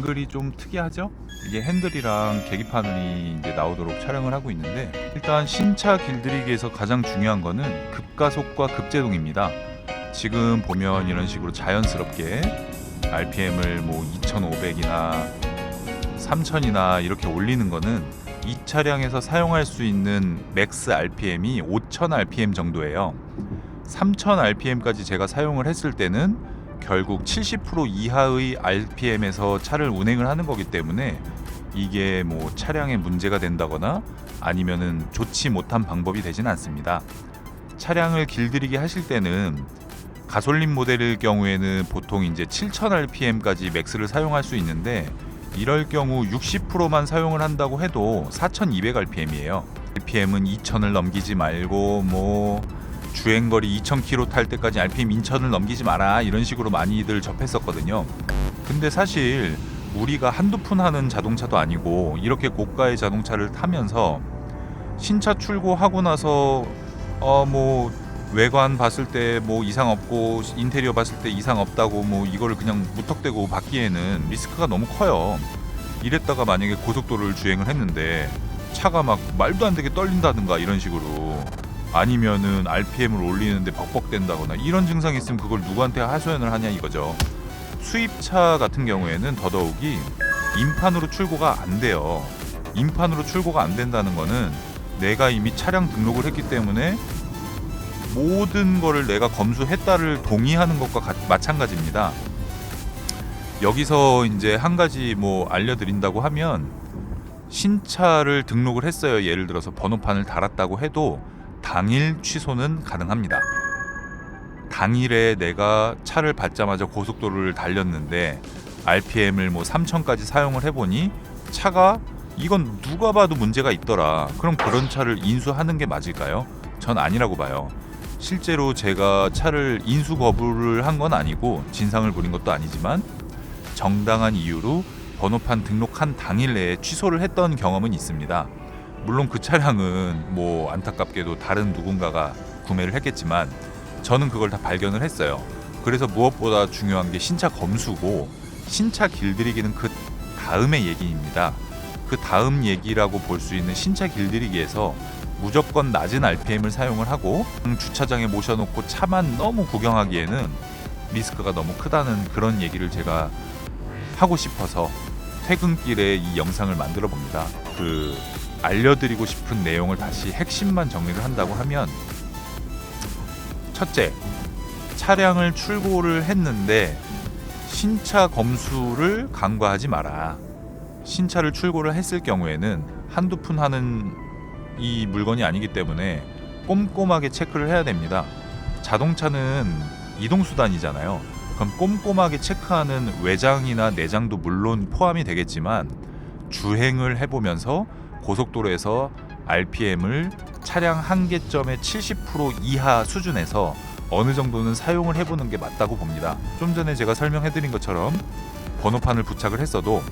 앵글이 좀 특이하죠? 이게 핸들이랑 계기판이 이제 나오도록 촬영을 하고 있는데 일단 신차 길들이기에서 가장 중요한 거는 급가속과 급제동입니다. 지금 보면 이런 식으로 자연스럽게 RPM을 뭐 2,500이나 3,000이나 이렇게 올리는 거는 이 차량에서 사용할 수 있는 맥스 RPM이 5,000 RPM 정도예요. 3,000 RPM까지 제가 사용을 했을 때는 결국 70% 이하의 RPM에서 차를 운행을 하는 거기 때문에 이게 뭐 차량에 문제가 된다거나 아니면은 좋지 못한 방법이 되진 않습니다. 차량을 길들이게 하실 때는 가솔린 모델의 경우에는 보통 이제 7000 RPM까지 맥스를 사용할 수 있는데 이럴 경우 60%만 사용을 한다고 해도 4200 RPM이에요. RPM은 2000을 넘기지 말고 뭐 주행거리 2000km 탈 때까지 RPM 2000을 넘기지 마라 이런 식으로 많이들 접했었거든요. 근데 사실 우리가 한두 푼 하는 자동차도 아니고 이렇게 고가의 자동차를 타면서 신차 출고하고 나서 어 뭐 외관 봤을 때 뭐 이상 없고 인테리어 봤을 때 이상 없다고 뭐 이거를 그냥 무턱대고 받기에는 리스크가 너무 커요. 이랬다가 만약에 고속도로를 주행을 했는데 차가 막 말도 안 되게 떨린다든가 이런 식으로 아니면은 RPM을 올리는데 벅벅된다거나 이런 증상이 있으면 그걸 누구한테 하소연을 하냐 이거죠. 수입차 같은 경우에는 더더욱이 임판으로 출고가 안 돼요. 임판으로 출고가 안 된다는 거는 내가 이미 차량 등록을 했기 때문에 모든 거를 내가 검수했다를 동의하는 것과 같- 마찬가지입니다. 여기서 이제 한 가지 뭐 알려드린다고 하면 신차를 등록을 했어요. 예를 들어서 번호판을 달았다고 해도 당일 취소는 가능합니다. 당일에 내가 차를 받자마자 고속도로를 달렸는데 RPM을 뭐 3000까지 사용을 해보니 차가 이건 누가 봐도 문제가 있더라. 그럼 그런 차를 인수하는 게 맞을까요? 전 아니라고 봐요. 실제로 제가 차를 인수 거부를 한 건 아니고 진상을 부린 것도 아니지만 정당한 이유로 번호판 등록한 당일 내에 취소를 했던 경험은 있습니다. 물론 그 차량은 뭐 안타깝게도 다른 누군가가 구매를 했겠지만 저는 그걸 다 발견을 했어요. 그래서 무엇보다 중요한 게 신차 검수고 신차 길들이기는 그 다음의 얘기입니다. 그 다음 얘기라고 볼 수 있는 신차 길들이기에서 무조건 낮은 RPM을 사용을 하고 주차장에 모셔놓고 차만 너무 구경하기에는 리스크가 너무 크다는 그런 얘기를 제가 하고 싶어서 퇴근길에 이 영상을 만들어 봅니다. 그 알려드리고 싶은 내용을 다시 핵심만 정리를 한다고 하면 첫째, 차량을 출고를 했는데 신차 검수를 간과하지 마라. 신차를 출고를 했을 경우에는 한두 푼 하는 이 물건이 아니기 때문에 꼼꼼하게 체크를 해야 됩니다. 자동차는 이동수단이잖아요. 그럼 꼼꼼하게 체크하는 외장이나 내장도 물론 포함이 되겠지만 주행을 해보면서 고속도로에서 RPM을 차량 한계점의 70% 이하 수준에서 어느 정도는 사용을 해보는 게 맞다고 봅니다. 좀 전에 제가 설명해드린 것처럼 번호판을 부착을 했어도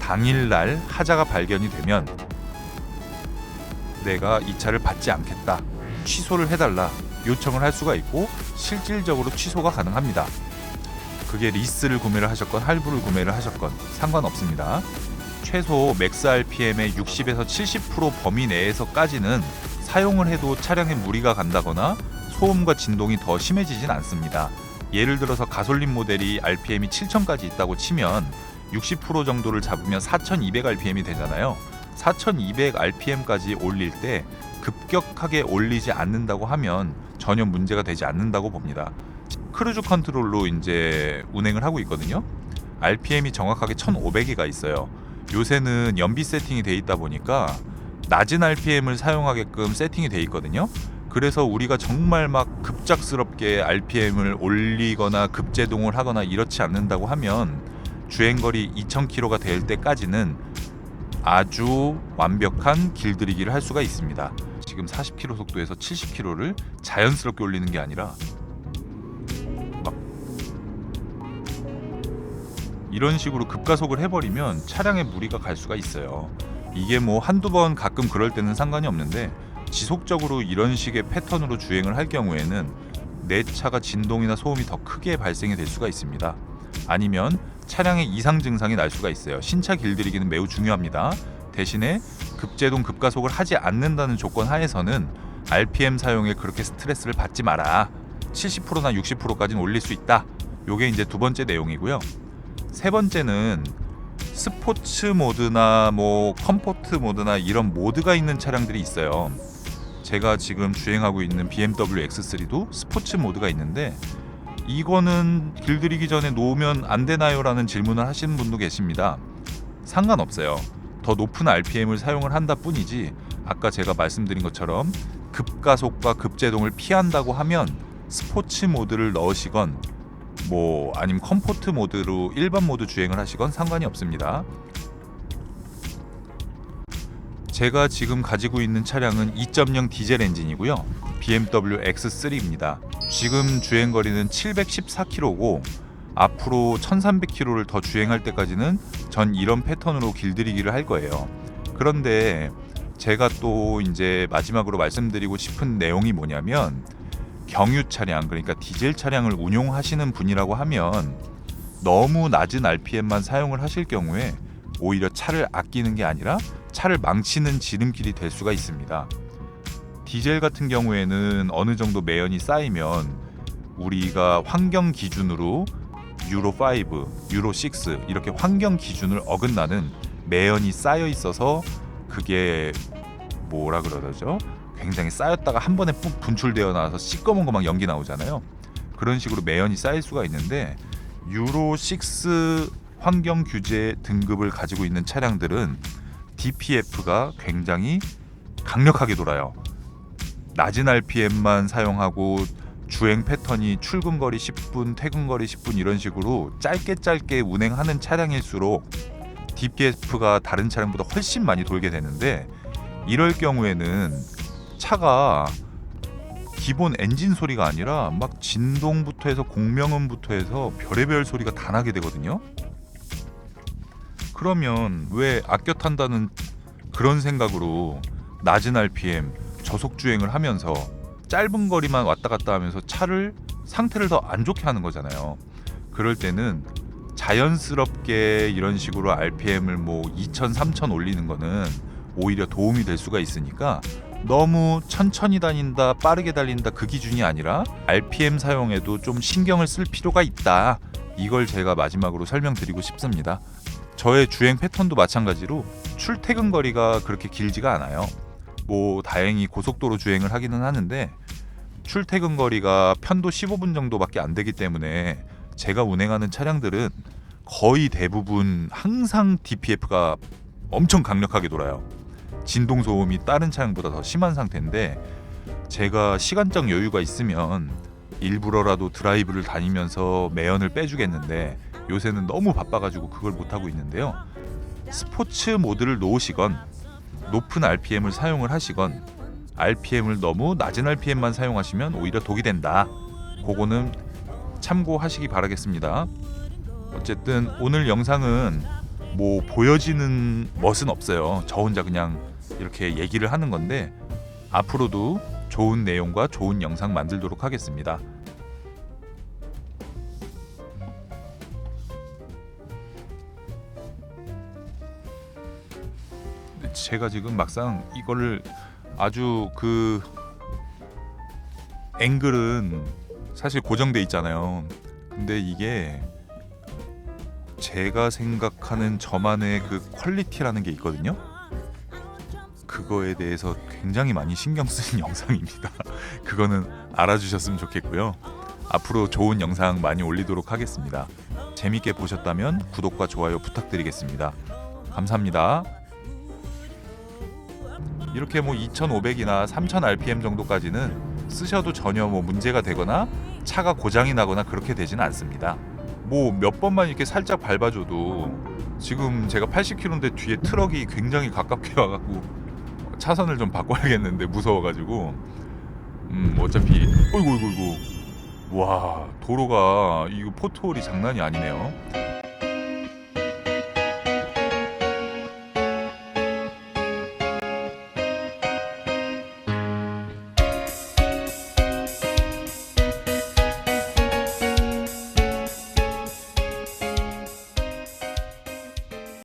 당일날 하자가 발견이 되면 내가 이 차를 받지 않겠다. 취소를 해달라. 요청을 할 수가 있고 실질적으로 취소가 가능합니다. 그게 리스를 구매를 하셨건 할부를 구매를 하셨건 상관없습니다. 최소 맥스 RPM의 60에서 70% 범위 내에서까지는 사용을 해도 차량에 무리가 간다거나 소음과 진동이 더 심해지진 않습니다. 예를 들어서 가솔린 모델이 RPM이 7000까지 있다고 치면 60% 정도를 잡으면 4200 RPM이 되잖아요. 4200 RPM까지 올릴 때 급격하게 올리지 않는다고 하면 전혀 문제가 되지 않는다고 봅니다. 크루즈 컨트롤로 이제 운행을 하고 있거든요. RPM이 정확하게 1500이가 있어요. 요새는 연비 세팅이 돼 있다 보니까 낮은 RPM을 사용하게끔 세팅이 돼 있거든요. 그래서 우리가 정말 막 급작스럽게 RPM을 올리거나 급제동을 하거나 이렇지 않는다고 하면 주행거리 2000km가 될 때까지는 아주 완벽한 길들이기를 할 수가 있습니다. 지금 40km 속도에서 70km를 자연스럽게 올리는 게 아니라 이런 식으로 급가속을 해버리면 차량에 무리가 갈 수가 있어요. 이게 뭐 한두 번 가끔 그럴 때는 상관이 없는데 지속적으로 이런 식의 패턴으로 주행을 할 경우에는 내 차가 진동이나 소음이 더 크게 발생이 될 수가 있습니다. 아니면 차량의 이상 증상이 날 수가 있어요. 신차 길들이기는 매우 중요합니다. 대신에 급제동 급가속을 하지 않는다는 조건 하에서는 RPM 사용에 그렇게 스트레스를 받지 마라. 70%나 60%까지는 올릴 수 있다. 요게 이제 두 번째 내용이고요. 세 번째는 스포츠 모드나 뭐 컴포트 모드나 이런 모드가 있는 차량들이 있어요. 제가 지금 주행하고 있는 BMW X3도 스포츠 모드가 있는데 이거는 길들이기 전에 놓으면 안 되나요 라는 질문을 하시는 분도 계십니다. 상관없어요. 더 높은 RPM을 사용을 한다 뿐이지 아까 제가 말씀드린 것처럼 급가속과 급제동을 피한다고 하면 스포츠 모드를 넣으시건 뭐 아니면 컴포트 모드로 일반 모드 주행을 하시건 상관이 없습니다. 제가 지금 가지고 있는 차량은 2.0 디젤 엔진이고요. BMW X3입니다. 지금 주행 거리는 714km고 앞으로 1300km를 더 주행할 때까지는 전 이런 패턴으로 길들이기를 할 거예요. 그런데 제가 또 이제 마지막으로 말씀드리고 싶은 내용이 뭐냐면 경유 차량 그러니까 디젤 차량을 운용하시는 분이라고 하면 너무 낮은 RPM만 사용을 하실 경우에 오히려 차를 아끼는 게 아니라 차를 망치는 지름길이 될 수가 있습니다. 디젤 같은 경우에는 어느 정도 매연이 쌓이면 우리가 환경 기준으로 유로 5, 유로 6 이렇게 환경 기준을 어긋나는 매연이 쌓여 있어서 그게 뭐라 그러죠? 굉장히 쌓였다가 한 번에 뿜 분출되어 나와서 시꺼먼 거 막 연기 나오잖아요. 그런 식으로 매연이 쌓일 수가 있는데 유로 6 환경 규제 등급을 가지고 있는 차량들은 DPF가 굉장히 강력하게 돌아요. 낮은 RPM만 사용하고 주행 패턴이 출근 거리 10분, 퇴근 거리 10분 이런 식으로 짧게 짧게 운행하는 차량일수록 DPF가 다른 차량보다 훨씬 많이 돌게 되는데 이럴 경우에는 차가 기본 엔진 소리가 아니라 막 진동부터 해서 공명음부터 해서 별의별 소리가 다 나게 되거든요. 그러면 왜 아껴 탄다는 그런 생각으로 낮은 RPM 저속 주행을 하면서 짧은 거리만 왔다 갔다 하면서 차를 상태를 더 안 좋게 하는 거잖아요. 그럴 때는 자연스럽게 이런 식으로 RPM을 뭐 2,000, 3,000 올리는 거는 오히려 도움이 될 수가 있으니까 너무 천천히 다닌다, 빠르게 달린다 그 기준이 아니라 RPM 사용에도 좀 신경을 쓸 필요가 있다. 이걸 제가 마지막으로 설명드리고 싶습니다. 저의 주행 패턴도 마찬가지로 출퇴근 거리가 그렇게 길지가 않아요. 뭐 다행히 고속도로 주행을 하기는 하는데 출퇴근 거리가 편도 15분 정도밖에 안 되기 때문에 제가 운행하는 차량들은 거의 대부분 항상 DPF가 엄청 강력하게 돌아요. 진동 소음이 다른 차량보다 더 심한 상태인데 제가 시간적 여유가 있으면 일부러라도 드라이브를 다니면서 매연을 빼주겠는데 요새는 너무 바빠가지고 그걸 못 하고 있는데요. 스포츠 모드를 놓으시건 높은 RPM을 사용을 하시건 RPM을 너무 낮은 RPM만 사용하시면 오히려 독이 된다. 그거는 참고하시기 바라겠습니다. 어쨌든 오늘 영상은 뭐 보여지는 멋은 없어요. 저 혼자 그냥 이렇게 얘기를 하는 건데 앞으로도 좋은 내용과 좋은 영상 만들도록 하겠습니다. 제가 지금 막상 이거를 아주 그 앵글은 사실 고정돼 있잖아요. 근데 이게 제가 생각하는 저만의 그 퀄리티라는 게 있거든요. 그거에 대해서 굉장히 많이 신경 쓰는 영상입니다. 그거는 알아주셨으면 좋겠고요. 앞으로 좋은 영상 많이 올리도록 하겠습니다. 재밌게 보셨다면 구독과 좋아요 부탁드리겠습니다. 감사합니다. 이렇게 뭐 2,500이나 3,000 RPM 정도까지는 쓰셔도 전혀 뭐 문제가 되거나 차가 고장이 나거나 그렇게 되진 않습니다. 뭐 몇 번만 이렇게 살짝 밟아줘도 지금 제가 80km인데 뒤에 트럭이 굉장히 가깝게 와갖고 차선을 좀 바꿔야겠는데 무서워가지고 음 어차피 어이구 어이구 어이구 와 도로가 이거 포트홀이 장난이 아니네요.